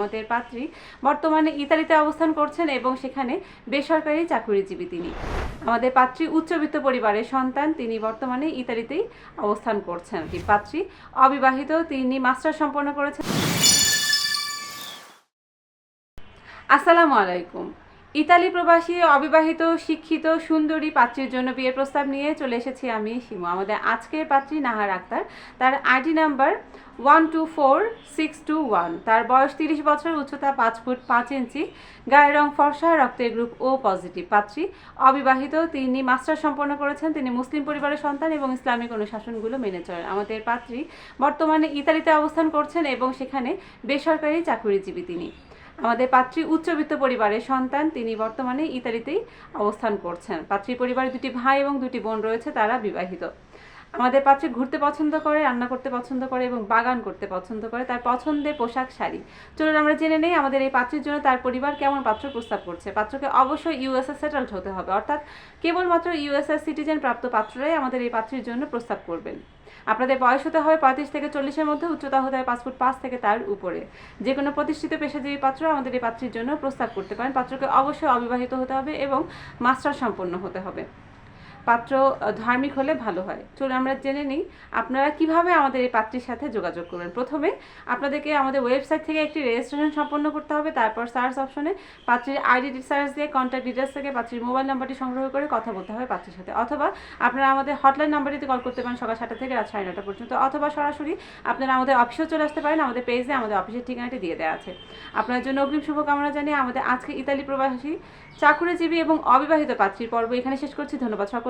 আমাদের পাত্রী বর্তমানে ইতালিতে অবস্থান করছেন এবং সেখানে বেসরকারি চাকুরিজীবী তিনি। আমাদের পাত্রী উচ্চবিত্ত পরিবারের সন্তান তিনি বর্তমানে ইতালিতেই অবস্থান করছেন। পাত্রী অবিবাহিত, তিনি মাস্টার সম্পন্ন করেছেন। আসসালামু আলাইকুম। ইতালি প্রবাসী, অবিবাহিত, শিক্ষিত, সুন্দরী পাত্রীর জন্য বিয়ের প্রস্তাব নিয়ে চলে এসেছি আমি, শিমু। আমাদের আজকের পাত্রী নাহার আক্তার। তার ID number one two four, six two one. তার বয়স তিরিশ বছর, উচ্চতা পাঁচ ফুট পাঁচ ইঞ্চি। গায়ের রং ফর্সা, রক্তের গ্রুপ ও পজিটিভ পাত্রী। অবিবাহিত, তিনি মাস্টার সম্পন্ন করেছেন, তিনি মুসলিম পরিবারের সন্তান এবং ইসলামিক অনুশাসনগুলো মেনে চলেন। আমাদের পাত্রী বর্তমানে ইতালিতে অবস্থান করছেন এবং সেখানে বেসরকারি চাকুরিজীবী তিনি। আমাদের পাত্রী উচ্চবিত্ত পরিবারের সন্তান, তিনি বর্তমানে ইতালিতেই অবস্থান করছেন। পাত্রী পরিবারে দুটি ভাই এবং দুটি বোন রয়েছে, তারা বিবাহিত। আমাদের পাত্রী ঘুরতে পছন্দ করে, রান্না করতে পছন্দ করে এবং বাগান করতে পছন্দ করে, তার পছন্দের পোশাক শাড়ি। চলুন আমরা জেনে নেই আমাদের এই পাত্রীর জন্য তার পরিবার কেমন পাত্র প্রস্তাব করছে। পাত্রকে অবশ্যই ইউএসএ সেটেলড হতে হবে, অর্থাৎ কেবলমাত্র ইউএসএ সিটিজেন প্রাপ্ত পাত্ররাই আমাদের এই পাত্রীর জন্য প্রস্তাব করবেন। আপনাদের বয়স হতে হবে পঁয়ত্রিশ থেকে চল্লিশের মধ্যে, উচ্চতা হতে পাঁচ ফুট পাঁচ থেকে তার উপরে। যে কোনো প্রতিষ্ঠিত পেশাজীবী পাত্র আমাদের এই পাত্রীর জন্য প্রস্তাব করতে পারেন। পাত্রকে অবশ্যই অবিবাহিত হতে হবে এবং মাস্টার সম্পন্ন হতে হবে। পাত্র ধার্মিক হলে ভালো হয়। চলুন আমরা জেনে নিই আপনারা কীভাবে আমাদের এই পাত্রীর সাথে যোগাযোগ করবেন। প্রথমে আপনাদেরকে আমাদের ওয়েবসাইট থেকে একটি রেজিস্ট্রেশন সম্পন্ন করতে হবে, তারপর সার্চ অপশনে পাত্রীর আইডি সার্চ দিয়ে কন্ট্যাক্ট ডিটেলস থেকে পাত্রীর মোবাইল নাম্বারটি সংগ্রহ করে কথা বলতে হবে পাত্রীর সাথে। অথবা আপনারা আমাদের হটলাইন নাম্বারটিতে কল করতে পারেন সকাল সাতটা থেকে রাত সাড়ে নটা পর্যন্ত। অথবা সরাসরি আপনারা আমাদের অফিসেও চলে আসতে পারেন। আমাদের পেজে আমাদের অফিসের ঠিকানাটি দিয়ে দেওয়া আছে। আপনার জন্য অগ্রিম শুভকামনা জানিয়ে আমাদের আজকে ইতালি প্রবাসী চাকুরিজীবী এবং অবিবাহিত পাত্রীর পর্ব এখানে শেষ করছি। ধন্যবাদ